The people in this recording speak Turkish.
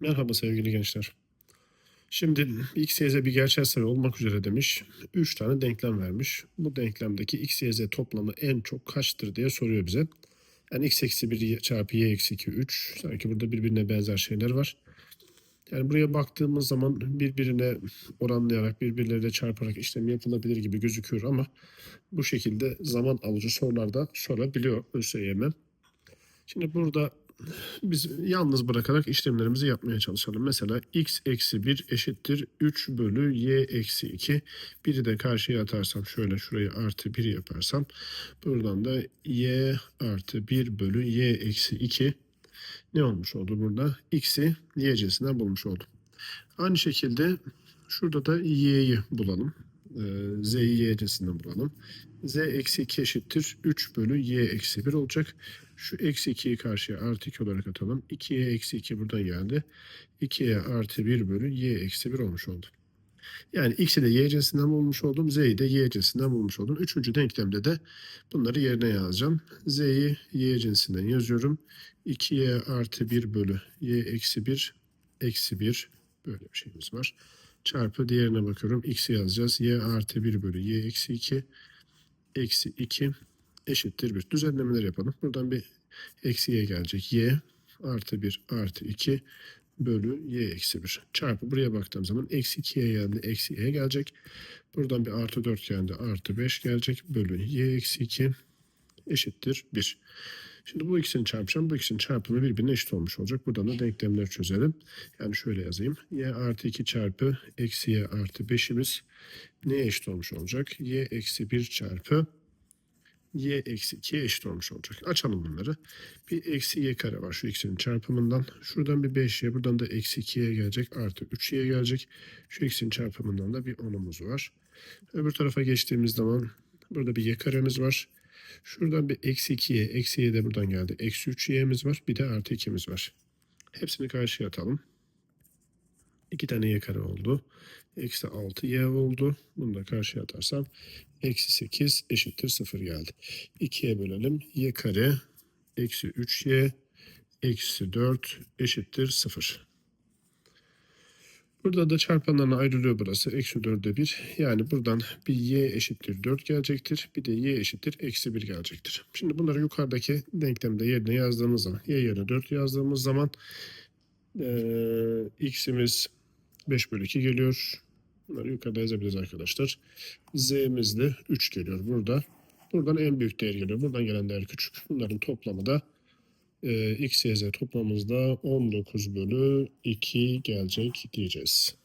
Merhaba sevgili gençler. Şimdi x, y, z bir gerçel sayı olmak üzere demiş. 3 tane denklem vermiş. Bu denklemdeki x, y, z toplamı en çok kaçtır diye soruyor bize. Yani x eksi 1 çarpı y eksi 2 3. Sanki burada birbirine benzer şeyler var. Yani buraya baktığımız zaman birbirine oranlayarak, birbirleriyle çarparak işlem yapılabilir gibi gözüküyor ama bu şekilde zaman alıcı sorularda sorabiliyor ÖSYM. Şimdi burada biz yalnız bırakarak işlemlerimizi yapmaya çalışalım. Mesela x eksi 1 eşittir 3 bölü y eksi 2. Biri de karşıya atarsam şöyle şurayı artı 1 yaparsam buradan da y artı 1 bölü y eksi 2 ne olmuş oldu burada? x'i y'cesinden bulmuş oldum. Aynı şekilde şurada da y'yi bulalım. Ee, z'yi y'cesinden bulalım. z eksi 2 eşittir 3 bölü y eksi 1 olacak. Şu eksi 2'yi karşıya artı 2 olarak atalım. 2'ye eksi 2 buradan geldi. 2'ye artı 1 bölü y eksi 1 olmuş oldu. Yani x'i de y cinsinden bulmuş oldum. Z'yi de y cinsinden bulmuş oldum. Üçüncü denklemde de bunları yerine yazacağım. Z'yi y cinsinden yazıyorum. 2y artı 1 bölü y eksi 1 eksi 1 böyle bir şeyimiz var. Çarpı diğerine bakıyorum. x'i yazacağız. y artı 1 bölü y eksi 2 eksi 2 eşittir 1. Düzenlemeler yapalım. Buradan bir eksi y gelecek. y artı 1 artı 2 bölü y eksi 1. Çarpı buraya baktığım zaman eksi 2'ye geldi. Eksi y gelecek. Buradan bir artı 4 geldi. Artı 5 gelecek. Bölü y eksi 2 eşittir 1. Şimdi bu ikisini çarpacağım. Bu ikisinin çarpımı birbirine eşit olmuş olacak. Buradan da denklemleri çözelim. Yani şöyle yazayım. y artı 2 çarpı eksi y artı 5'imiz neye eşit olmuş olacak? y eksi 1 çarpı y eksi 2'ye eşit olmuş olacak. Açalım bunları. Bir eksi y kare var şu ikisinin çarpımından. Şuradan bir 5y buradan da eksi 2y gelecek artı 3y gelecek. Şu ikisinin çarpımından da bir 10'umuz var. Öbür tarafa geçtiğimiz zaman burada bir y karemiz var. Şuradan bir eksi 2y, eksi y de buradan geldi. Eksi 3y'miz var. Bir de artı 2'miz var. Hepsini karşıya atalım. 2 tane y kare oldu. Eksi 6y oldu. Bunu da karşıya atarsam eksi 8 eşittir 0 geldi. 2'ye bölelim. y kare eksi 3y eksi 4 eşittir 0. Burada da çarpanlarına ayrılıyor burası. Eksi 4'e 1. Yani buradan bir y eşittir 4 gelecektir. Bir de y eşittir eksi 1 gelecektir. Şimdi bunları yukarıdaki denklemde yerine yazdığımız zaman y yerine 4 yazdığımız zaman eee x'imiz 5 bölü 2 geliyor. Bunları yukarıda yazabiliriz arkadaşlar. Z'miz de 3 geliyor burada. Buradan en büyük değer geliyor. Buradan gelen değer küçük. Bunların toplamı da e, x, y, z toplamımızda 19 bölü 2 gelecek diyeceğiz.